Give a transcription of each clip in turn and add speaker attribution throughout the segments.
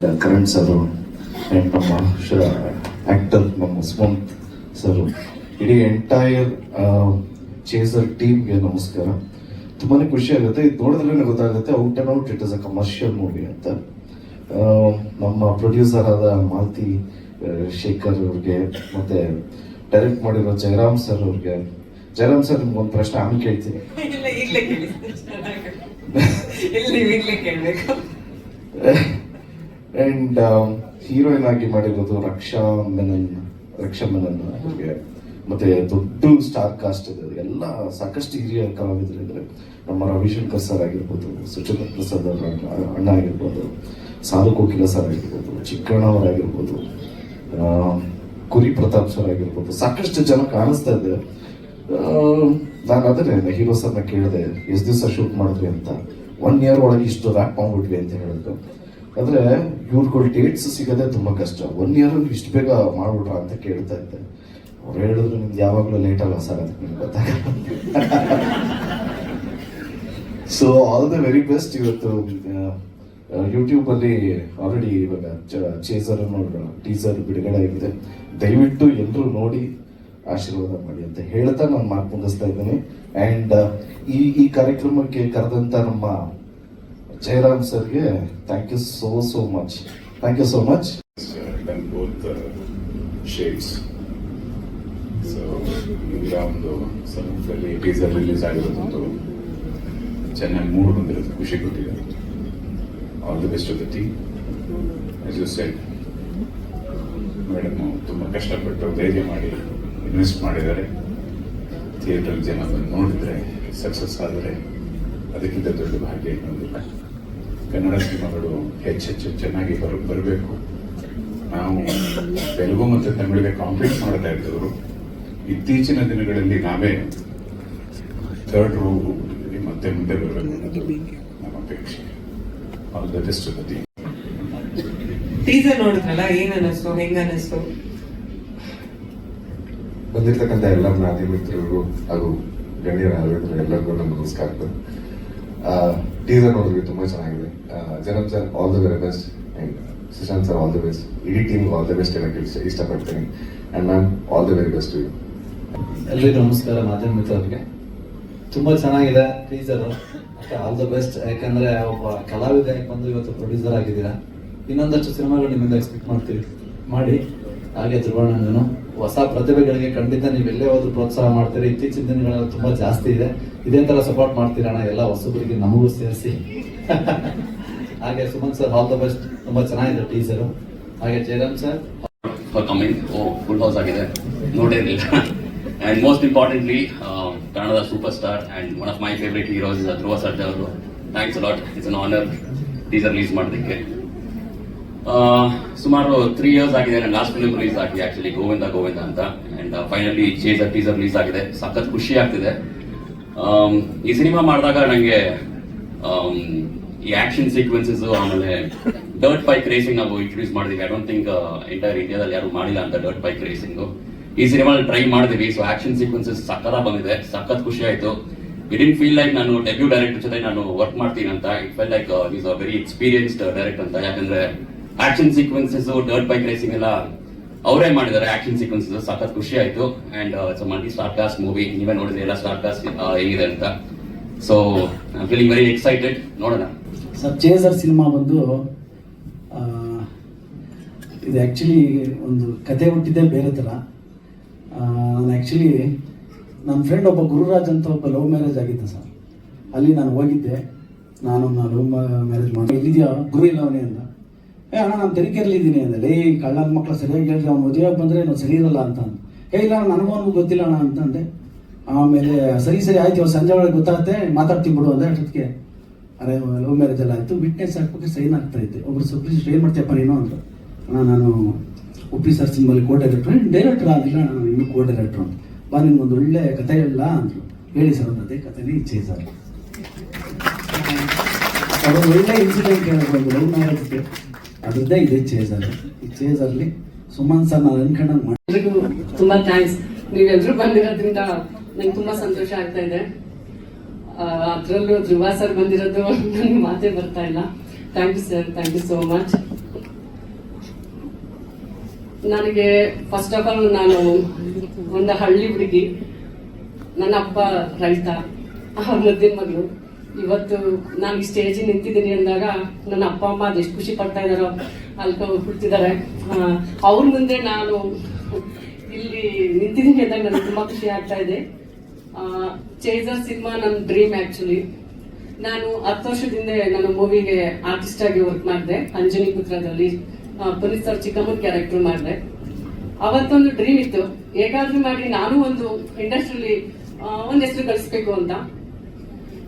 Speaker 1: Karan sir and ನಮ್ಮ actor ನಮ್ಮ Sumanth sir ಇಡೀ ಎಂಟೈರ್ ಚೇಸರ್ ಟೀಮ್ಗೆ ನಮಸ್ಕಾರ. ತುಂಬಾ ಖುಷಿ ಆಗುತ್ತೆ. ಇದು ನೋಡಿದ್ರೆ ಗೊತ್ತಾಗುತ್ತೆ out and out it is a commercial movie ಅಂತ. ನಮ್ಮ ಪ್ರೊಡ್ಯೂಸರ್ ಆದ ಮಾಲತಿ ಶೇಖರ್ ಅವ್ರಿಗೆ ಮತ್ತೆ ಡೈರೆಕ್ಟ್ ಮಾಡಿರೋ ಜಯರಾಮ್ ಸರ್ ಅವ್ರಿಗೆ. ಜಯರಾಮ್ ಸರ್ ನಿಮ್ಗೆ ಒಂದು ಪ್ರಶ್ನೆ ಆಮೇಲೆ ಕೇಳ್ತೀನಿ.
Speaker 2: ಕೇಳಬೇಕು.
Speaker 1: ಅಂಡ್ ಹೀರೋಯಿನ್ ಆಗಿ ಮಾಡಿರೋದು ರಕ್ಷಾ ಮೆನನ್ ರಕ್ಷಾ ಮೆನನ್ ಅವ್ರಿಗೆ. ಮತ್ತೆ ದೊಡ್ಡ ಸ್ಟಾರ್ ಕಾಸ್ಟ್ ಇದೆ. ಎಲ್ಲ ಸಾಕಷ್ಟು ಹಿರಿಯ ಕಲಾವಿದರಿದ್ದಾರೆ. ನಮ್ಮ ರವಿಶಂಕರ್ ಸರ್ ಆಗಿರ್ಬೋದು ಸುಚೇಂದ್ರ ಪ್ರಸಾದ್ ಅವರ ಅಣ್ಣ- ಅಣ್ಣ ಆಗಿರ್ಬೋದು ಸಾಲು ಕೋಕಿಲ ಸರ್ ಆಗಿರ್ಬೋದು, ಚಿಕ್ಕಣ್ಣ ಅವರಾಗಿರ್ಬೋದು ಕುರಿ ಪ್ರತಾಪ್ ಸರ್ ಆಗಿರ್ಬೋದು, ಸಾಕಷ್ಟು ಜನ ಕಾಣಿಸ್ತಾ ಇದೆ. ನಾನು ಅದನ್ನೇ ಹೀರೋ ಸರ್ನ ಕೇಳಿದೆ, ಎಷ್ಟು ದಿವಸ ಶೂಟ್ ಮಾಡಿದ್ವಿ ಅಂತ. ಒನ್ ಇಯರ್ ಒಳಗೆ ಇಷ್ಟು ರ್ಯಾಪ್ ಮಾಡ್ಬಿಟ್ವಿ ಅಂತ ಹೇಳಿದ್ರು. ಅಂದ್ರೆ ಇವ್ರುಗಳು ಡೇಟ್ಸ್ ಸಿಗೋದೇ ತುಂಬಾ ಕಷ್ಟ. ಒನ್ ಇಯರ್ ಇಷ್ಟು ಬೇಗ ಮಾಡ್ಬಿಟ್ರ ಅಂತ ಕೇಳ್ತಾ ಇದ್ದೆ. ಅವ್ರು ಹೇಳಿದ್ರು ನಿಮ್ದು ಯಾವಾಗಲೂ ಲೇಟ್ ಅಲ್ಲ ಸರ್ ಅಂತ ನಿಮ್ಗೆ so all the very best ಇವತ್ತು. ಯೂಟ್ಯೂಬಲ್ಲಿ ಆಲ್ರೆಡಿ ಇವಾಗ ಚೇಸರ್ ಟೀಸರ್ ಬಿಡುಗಡೆ ಆಗಿದೆ. ದಯವಿಟ್ಟು ಎಲ್ಲರೂ ನೋಡಿ ಆಶೀರ್ವಾದ ಮಾಡಿ ಅಂತ ಹೇಳ್ತಾ ನಾನು ಮಾತು ಮುಗಿಸ್ತಾ ಇದ್ದೀನಿ. ಅಂಡ್ ಈ ಈ ಕಾರ್ಯಕ್ರಮಕ್ಕೆ ಕರೆದಂತ ನಮ್ಮ ಜಯರಾಮ್ ಸರ್ಗೆ thank you so so much thank you so much.
Speaker 3: So ಈಗ ಒಂದು ಸಮಯದಲ್ಲಿ ಟೀಸರ್ ರಿಲೀಸ್ ಆಗಿರೋದೊಂದು ಚೆನ್ನಾಗಿ ಮೂಡ್ ಬಂದಿರೋದು ಖುಷಿ ಕೊಟ್ಟಿದೆ. All the best of the team as you said madam ತುಂಬ ಕಷ್ಟಪಟ್ಟು ಧೈರ್ಯ ಮಾಡಿ ಇನ್ವೆಸ್ಟ್ ಮಾಡಿದ್ದಾರೆ. ಥಿಯೇಟರ್ ಜನ ಬಂದು ನೋಡಿದ್ರೆ ಸಕ್ಸಸ್ ಆದರೆ, ಅದಕ್ಕಿಂತ ದೊಡ್ಡ ಭಾಗ್ಯ ಇನ್ನೊಂದಿಲ್ಲ. ಕನ್ನಡ ಸಿನಿಮಾಗಳು ಹೆಚ್ಚೆಚ್ಚು ಚೆನ್ನಾಗಿ ಬರ ಬರಬೇಕು. ನಾವು ತೆಲುಗು ಮತ್ತು ತಮಿಳಿಗೆ ಕಾಂಪೀಟ್ ಮಾಡ್ತಾ ಇದ್ದವರು ಇತ್ತೀಚಿನ ದಿನಗಳಲ್ಲಿ ನಾವೇ ಥರ್ಡ್ ರೋ ಮತ್ತೆ ಮುಂದೆ ಬರಬೇಕು ಅನ್ನೋದು ನಮ್ಮ ಅಪೇಕ್ಷೆ. ಆಲ್ ದ ಬೆಸ್ಟ್
Speaker 2: ಟೀಸರ್ ನೋಡಿದ್ರಲ್ಲ ಏನು ಅನ್ನಿಸ್ತು ಹೆಂಗ ಅನ್ನಿಸ್ತು?
Speaker 4: ಬಂದಿರ್ತಕ್ಕಂಥ ಎಲ್ಲ ನಾದಿ ಮಿತ್ರರಿಗೂ ಹಾಗೂ ಗಣ್ಯರ ಆರೋಗ್ಯ ಎಲ್ಲರಿಗೂ ನಮ್ಮ ನಮಸ್ಕಾರಗಳು ಟೀಸರ್ ನೋಡಿದ್ವಿ, ತುಂಬಾ ಚೆನ್ನಾಗಿದೆ. ಜನಪ್ sir all the very best and Sushant sir all the best ಇಡೀ ಟೀಮ್ ಆಲ್ ದ ಬೆಸ್ಟ್ ಹೇಳಕ್ಕೆ ಇಷ್ಟ ಇಷ್ಟಪಡ್ತೀನಿ. And ma'am all the very best you
Speaker 5: ಎಲ್ರಿಗೂ ನಮಸ್ಕಾರ, ಮಾಧ್ಯಮ ಮಿತ್ರರಿಗೆ. ತುಂಬಾ ಚೆನ್ನಾಗಿದೆ ಟೀಸರ್ ಆಲ್ ದ ಬೆಸ್ಟ್ ಯಾಕಂದ್ರೆ ಒಬ್ಬ ಕಲಾವಿದ ಬಂದು ಇವತ್ತು ಪ್ರೊಡ್ಯೂಸರ್ ಆಗಿದ್ದೀರಾ. ಇನ್ನೊಂದಷ್ಟು ಸಿನಿಮಾಗಳು ನಿಮ್ಮಿಂದ ಎಕ್ಸ್ಪೆಕ್ಟ್ ಮಾಡ್ತೀವಿ. ಮಾಡಿ. ಹಾಗೆ ಧ್ರುವಣ್ಣಂದನು ಹೊಸ ಪ್ರತಿಭೆಗಳಿಗೆ ಖಂಡಿತ ನೀವು ಎಲ್ಲೇ ಹೋದ್ರು ಪ್ರೋತ್ಸಾಹ ಮಾಡ್ತೀರಿ. ಇತ್ತೀಚಿನ ದಿನಗಳಲ್ಲಿ ತುಂಬಾ ಜಾಸ್ತಿ ಇದೆ. ಇದೇ ತರ ಸಪೋರ್ಟ್ ಮಾಡ್ತೀರಣ ಎಲ್ಲ ಹೊಸಬರಿಗೆ ನಮಗೂ ಸೇರಿಸಿ. ಹಾಗೆ Sumanth sir all the best ತುಂಬಾ ಚೆನ್ನಾಗಿದೆ ಟೀಸರು ಹಾಗೆ ಜಯರಾಮ್ ಸರ್
Speaker 6: ಫಾರ್ ಕಮಿಂಗ್ ಓ ಫುಲ್ ಹೌಸ್ ಆಗಿದೆ. ನೋಡಿರಲಿಲ್ಲ ಆ್ಯಂಡ್ ಮೋಸ್ಟ್ ಇಂಪಾರ್ಟೆಂಟ್ಲಿ ಕನ್ನಡದ super star and one of my favourite heroes Dhruva Sarja ಅವರು. Thanks a lot it's an honour teaser release ಮಾಡೋದಕ್ಕೆ. ಸುಮಾರು ತ್ರೀ ಇಯರ್ಸ್ ಆಗಿದೆ ಲಾಸ್ಟ್ ಫಿಲ್ಮ್ ರಿಲೀಸ್ ಆಗಿದೆ actually Govinda Govinda ಅಂತ. And finally Chaser teaser release ಆಗಿದೆ. ಸಖತ್ ಖುಷಿ ಆಗ್ತಿದೆ. ಈ ಸಿನಿಮಾ ಮಾಡಿದಾಗ ನನಗೆ ಈ ಆಕ್ಷನ್ ಸೀಕ್ವೆನ್ಸಸ್ ಆಮೇಲೆ ಡರ್ಟ್ ಬೈಕ್ ರೇಸಿಂಗ್ ನಾವು ಇಂಟ್ರೊಡ್ಯೂಸ್ ಮಾಡಿದ್ವಿ. ಐ ಡೋಂಟ್ ಥಿಂಕ್ ಎಂಟೈರ್ ಇಂಡಿಯಾದಲ್ಲಿ ಯಾರು ಮಾಡಿಲ್ಲ ಅಂತ ಡರ್ಟ್ ಬೈಕ್ ರೇಸಿಂಗ್ ಈ ಸಿನಿಮಾ ಟ್ರೈ ಮಾಡಿದ್ವಿ. ಸೊ ಆಕ್ಷನ್ ಸೀಕ್ವೆನ್ಸಸ್ ಸಕ್ಕತ್ತ ಬಂದಿದೆ. ಸಖತ್ ಖುಷಿ ಆಯ್ತು. ಇಟ್ ಫೀಲ್ ಲೈಕ್ ನಾನು ಡೆಬ್ಯೂ ಡೈರೆಕ್ಟರ್ ಜೊತೆ ನಾನು ವರ್ಕ್ ಮಾಡ್ತೀನಿ ಅಂತ. It felt like is a very experienced direct ಅಂತ. ಯಾಕಂದ್ರೆ action sequences dirt bike racing ಎಲ್ಲ ಅವರೇ ಮಾಡಿದ್ದಾರೆ. ಆಕ್ಷನ್ ಸೀಕ್ವೆನ್ಸಸ್ ಸಖತ್ ಖುಷಿ ಆಯ್ತು. And it's multi star cast movie ನೀವೇ ನೋಡಿದ್ರೆ ಎಲ್ಲ ಸ್ಟಾರ್ ಕಾಸ್ಟ್ ಹೇಗಿದೆ ಅಂತ. ಸೊ ಫೀಲಿಂಗ್ ವೆರಿ ಎಕ್ಸೈಟೆಡ್ ನೋಡೋಣ.
Speaker 7: ಸರ್ ಚೇಸರ್ ಸಿನಿಮಾ ಬಂದು ಇದು ಆ್ಯಕ್ಚುಲಿ ಒಂದು ಕತೆ ಹುಟ್ಟಿದ್ದೇ ಬೇರೆ ಥರ. ನಾನು ಆ್ಯಕ್ಚುಲಿ ನನ್ನ ಫ್ರೆಂಡ್ ಒಬ್ಬ ಗುರುರಾಜ್ ಅಂತ ಒಬ್ಬ ಲವ್ ಮ್ಯಾರೇಜ್ ಆಗಿದ್ದ ಸರ್. ಅಲ್ಲಿ ನಾನು ಹೋಗಿದ್ದೆ. ನಾನು ಲವ್ ಮ್ಯಾರೇಜ್ ಮಾಡಿ ಇಲ್ಲಿದೆಯಾ? ಗುರು ಇಲ್ಲ ಅವನೇ ಅಂದ. ಏ, ಅಣ್ಣ, ನಾನು ತರೀಕೆಯಲ್ಲಿ ಇದ್ದೀನಿ ಏ ಕಳ್ಳದ ಮಕ್ಕಳು ಸರಿಯಾಗಿ ಹೇಳಿದ್ರೆ ಅವ್ನು ಮದುವೆಯಾಗಿ ಬಂದರೆ ನಾವು ಸರಿ ಇರಲ್ಲ ಅಂತ ಏ, ಇಲ್ಲ ನನಗೂ ಅವ್ನಿಗೂ ಗೊತ್ತಿಲ್ಲ ಅಣ್ಣ ಅಂತಂದೆ ಆಮೇಲೆ, ಸರಿ ಸರಿ, ಆಯ್ತು ಇವತ್ತು ಸಂಜೆ ಒಳಗೆ ಗೊತ್ತಾಗುತ್ತೆ, ಮಾತಾಡ್ತೀನಿ ಬಿಡು ಅಂದರೆ ಅಷ್ಟೊತ್ತಿಗೆ. ಅರೆ, ಲವ್ ಮ್ಯಾರೇಜ್ ಎಲ್ಲ ಆಯಿತು, ವಿಟ್ನೆಸ್ ಹಾಕ್ಬೇಕು ಸೈನ್ ಆಗ್ತಾ ಇದ್ದೆ. ಒಬ್ರು ಸುಪ್ರೀಸ್ ಏನು ಮಾಡ್ತೀಯಪ್ಪ ನೀನು ಅಂದರು. ಅಣ್ಣ, ನಾನು ಉಪ್ಪಿ ಸರ್ ಸಿಂಬಲ್ಲಿ ಕೋ ಡೈರೆಕ್ಟ್ರು ಡೈರೆಕ್ಟ್ರ್ ಆಗಿಲ್ಲ ನಾನು ಇನ್ನೂ ಕೋ ಡೈರೆಕ್ಟ್ರು ಅಂತ. ಬಾ ನಿಮ್ಗೊಂದು ಒಳ್ಳೆ ಕಥೆ ಇಲ್ಲ ಅಂದರು. ಹೇಳಿ ಸರ್, ಒಂದು ಅದೇ ಕಥೆನೇ ಇಚ್ಛೆ ಸರ್. ಅದೊಂದು ಒಳ್ಳೆ ಇನ್ಸಿಡೆಂಟ್ ಹೇಳ್ಬೋದು ಲವ್ ಮ್ಯಾರೇಜ್ಗೆ ಅದ್ರದ್ದೇ ಇದೆ ಚೇಜರ್ ಈ ಚೇಸರ್ಲಿ ಸುಮನ್ ಸರ್ ನಾನು ಅನ್ಕೊಂಡಂಗೆ ಮಾಡಿ
Speaker 8: ತುಂಬಾ ಥ್ಯಾಂಕ್ಸ್ ನೀವೆಲ್ಲರೂ ಬಂದಿರೋದ್ರಿಂದ ನಂಗೆ ತುಂಬಾ ಸಂತೋಷ ಆಗ್ತಾ ಇದೆ. ಅದ್ರಲ್ಲೂ ಧ್ರುವ ಸರ್ ಬಂದಿರೋದು ನನಗೆ ಮಾತೇ ಬರ್ತಾ ಇಲ್ಲ. Thank you sir thank you so much ನನಗೆ ಫಸ್ಟ್ ಆಫ್ ಆಲ್ ನಾನು ಒಂದು ಹಳ್ಳಿ ಹುಡುಗಿ. ನನ್ನ ಅಪ್ಪ ರೈತ. ಅವ್ರ ಮದ್ದಿನ ಮಗಳು. ಇವತ್ತು ನಾನು ಈ ಸ್ಟೇಜಿಗೆ ನಿಂತಿದ್ದೀನಿ ಅಂದಾಗ ನನ್ನ ಅಪ್ಪ, ಅಮ್ಮ ಅದೆಷ್ಟು ಖುಷಿ ಪಡ್ತಾ ಇದಾರೋ ಅಲ್ಕೊ ಹುಡ್ತಿದ್ದಾರೆ ಅವ್ರ ಮುಂದೆ ನಾನು ಇಲ್ಲಿ ನಿಂತಿದ್ದೀನಿ ಅಂದಾಗ ನನಗೆ ತುಂಬಾ ಖುಷಿ ಆಗ್ತಾ ಇದೆ. ಚೇಜರ್ ಸಿನಿಮಾ ನನ್ನ ಡ್ರೀಮ್ ಆಕ್ಚುಲಿ ನಾನು ಹತ್ತು ವರ್ಷದಿಂದ ನಾನು ಮೂವಿಗೆ ಆರ್ಟಿಸ್ಟ್ ಆಗಿ ವರ್ಕ್ ಮಾಡಿದೆ. ಅಂಜನಿ ಪುತ್ರದಲ್ಲಿ ಪುನೀತ್ ಸರ್ ಚಿಕ್ಕಮ್ಮನ ಕ್ಯಾರೆಕ್ಟರ್ ಮಾಡಿದೆ. ಅವತ್ತೊಂದು ಡ್ರೀಮ್ ಇತ್ತು. ಹೇಗಾದ್ರೂ ಮಾಡಿ ನಾನು ಒಂದು ಇಂಡಸ್ಟ್ರಿಲಿ ಒಂದು ಹೆಸರು ಕಳಿಸ್ಬೇಕು ಅಂತ.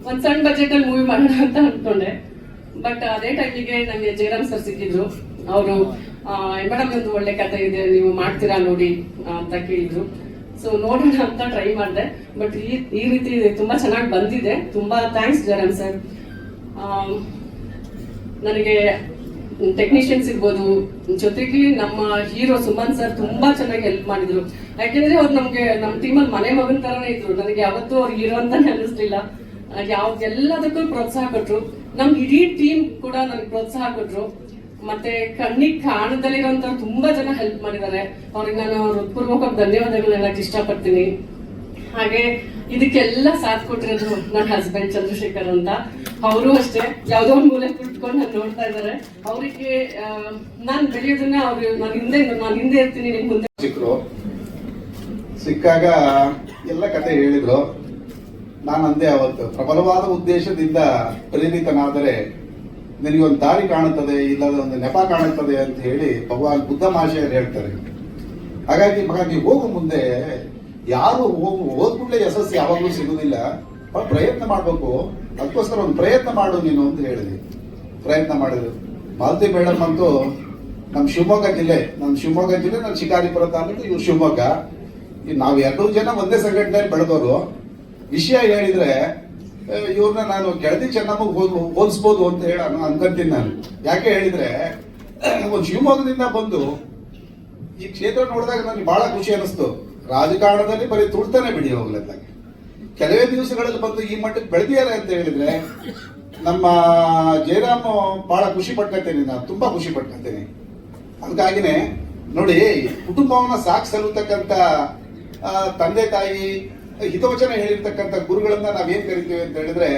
Speaker 8: ಒಂದ್ ಸಣ್ಣ ಬಜೆಟ್ ಅಲ್ಲಿ ಮೂವಿ ಮಾಡೋಣ ಅಂತ ಅನ್ಕೊಂಡೆ. ಬಟ್ ಅದೇ ಟೈಮಿಗೆ ನನಗೆ ಜಯರಾಮ್ ಸರ್ ಸಿಕ್ಕಿದ್ರು. ಅವರು ಮೇಡಮ್ ಒಂದು ಒಳ್ಳೆ ಕಥೆ ಇದೆ, ನೀವು ಮಾಡ್ತೀರಾ ನೋಡಿ, ಅಂತ ಕೇಳಿದ್ರು. ಸೊ ನೋಡೋಣ ಅಂತ ಟ್ರೈ ಮಾಡಿದೆ. ಬಟ್ ಈ ಈ ರೀತಿ ತುಂಬಾ ಚೆನ್ನಾಗಿ ಬಂದಿದೆ. ತುಂಬಾ ಥ್ಯಾಂಕ್ಸ್ ಜಯರಾಮ್ ಸರ್ ನನಗೆ ಟೆಕ್ನಿಷಿಯನ್ಸ್ ಇರ್ಬೋದು ಜೊತೆಗೆ ನಮ್ಮ ಹೀರೋ ಸುಮನ್ ಸರ್ ತುಂಬಾ ಚೆನ್ನಾಗಿ ಹೆಲ್ಪ್ ಮಾಡಿದ್ರು. ಯಾಕೆಂದ್ರೆ ಅವ್ರು ನಮ್ಗೆ ನಮ್ಮ ಟೀಮಲ್ಲಿ ಮನೆ ಮಗನ ತರನೇ ಇದ್ರು. ನನಗೆ ಯಾವತ್ತೂ ಅವ್ರು ಹೀರೋ ಅಂತಾನೆ ಅನಿಸ್ಲಿಲ್ಲ ಯಾವ ಎಲ್ಲದಕ್ಕೂ ಪ್ರೋತ್ಸಾಹ ಕೊಟ್ರು. ನಮ್ ಇಡೀ ಟೀಮ್ ಕೂಡ ನನಗೆ ಪ್ರೋತ್ಸಾಹ ಕೊಟ್ರು. ಮತ್ತೆ ಕಣ್ಣಿಗೆ ಕಾಣದಲ್ಲಿರೋಂತ ತುಂಬಾ ಜನ ಹೆಲ್ಪ್ ಮಾಡಿದ್ದಾರೆ ಅವ್ರಿಗೆ ನಾನು ಹೃತ್ಪೂರ್ವಕ ಧನ್ಯವಾದಗಳು ಹೇಳಕ್ ಇಷ್ಟಪಡ್ತೀನಿ. ಹಾಗೆ ಇದಕ್ಕೆಲ್ಲ ಸಾಥ್ ಕೊಟ್ಟಿರೋದು ನನ್ನ ಹಸ್ಬೆಂಡ್ ಚಂದ್ರಶೇಖರ್ ಅಂತ. ಅವರು ಅಷ್ಟೇ. ಯಾವ್ದೋ ಒಂದು ಮೂಲೆ ಕುಟ್ಕೊಂಡು ನಾನು ನೋಡ್ತಾ ಇದ್ದಾರೆ ಅವರಿಗೆ ನಾನು ಬೆಳೆಯೋದನ್ನ ಅವ್ರು ನಾನು ಹಿಂದೆ ನಾನು ಹಿಂದೆ ಇರ್ತೀನಿ ನಿಮ್ ಮುಂದೆ.
Speaker 9: ಸಿಕ್ಕಾಗ ಎಲ್ಲ ಕತೆ ಹೇಳಿದ್ರು. ನಾನು ಅಂದೆ ಅವತ್ತು ಪ್ರಬಲವಾದ ಉದ್ದೇಶದಿಂದ ಪ್ರೇರಿತನಾದರೆ ನಿನಗೊಂದು ದಾರಿ ಕಾಣುತ್ತದೆ ಇಲ್ಲದ ಒಂದು ನೆಪ ಕಾಣುತ್ತದೆ ಅಂತ ಹೇಳಿ ಭಗವಾನ್ ಬುದ್ಧ ಮಹಾಶಯರು ಹೇಳ್ತಾರೆ. ಹಾಗಾಗಿ ಮಗ ನೀವು ಹೋಗು ಮುಂದೆ, ಯಾರು ಹೋಗು, ಹೋದ್ಕೂಡ್ಲೆ ಯಶಸ್ಸು ಯಾವಾಗಲೂ ಸಿಗುವುದಿಲ್ಲ ಪ್ರಯತ್ನ ಮಾಡಬೇಕು. ಅದಕ್ಕೋಸ್ಕರ ಒಂದು ಪ್ರಯತ್ನ ಮಾಡು ನೀನು ಅಂತ ಹೇಳಿದೆ. ಪ್ರಯತ್ನ ಮಾಡಿದ್ರು ಮಾಲತಿ ಮೇಡಮ್ ಅಂತೂ ನಮ್ಮ ಶಿವಮೊಗ್ಗ ಜಿಲ್ಲೆ, ನಮ್ಮ ಶಿವಮೊಗ್ಗ ಜಿಲ್ಲೆ ನನ್ನ ಶಿಕಾರಿಪುರ ತಾಲೂಕು, ಇವ್ರು ಶಿವಮೊಗ್ಗ. ನಾವು ಎರಡೂ ಜನ ಒಂದೇ ಸಂಘಟನೆಯಲ್ಲಿ ಬೆಳೆದವರು ವಿಷಯ ಹೇಳಿದ್ರೆ ಇವ್ರನ್ನ ನಾನು ಗೆಳತಿ ಚೆನ್ನಮ್ಮಗೆ ಹೋದ್ ಹೋಲಿಸ್ಬೋದು ಅಂತ ಹೇಳ ಅನ್- ಅನ್ಕೊಂತೀನಿ ನಾನು. ಯಾಕೆ ಹೇಳಿದ್ರೆ, ಒಂದು ಶಿವಮೊಗ್ಗದಿಂದ ಬಂದು ಈ ಕ್ಷೇತ್ರ ನೋಡಿದಾಗ ನನಗೆ ಬಹಳ ಖುಷಿ ಅನಿಸ್ತು. ರಾಜಕಾರಣದಲ್ಲಿ ಬರೀ ತುಳ್ತಾನೆ ಬಿಡಿ ಹೋಗ್ಲತ್ತಾಗೆ ಕೆಲವೇ ದಿವಸಗಳಲ್ಲಿ ಬಂದು ಈ ಮಟ್ಟಕ್ಕೆ ಬೆಳೆದಿದ್ದಾರೆ ಅಂತ ಹೇಳಿದ್ರೆ, ನಮ್ಮ ಜಯರಾಮ್ ಬಹಳ ಖುಷಿ ಪಟ್ಕೊತೇನೆ ನಾನು, ತುಂಬಾ ಖುಷಿ ಪಟ್ಕೊತೇನೆ. ಅದಕ್ಕಾಗಿನೇ, ನೋಡಿ, ಕುಟುಂಬವನ್ನ ಸಾಕ್ ಸಲ್ಲತಕ್ಕಂತ ತಂದೆ ತಾಯಿ ಹಿತವಚನ ಹೇಳಿರ್ತಕ್ಕಂಥ ಗುರುಗಳನ್ನ ನಾವೇನ್ ಕರಿತೀವಿ ಅಂತ ಹೇಳಿದ್ರೆ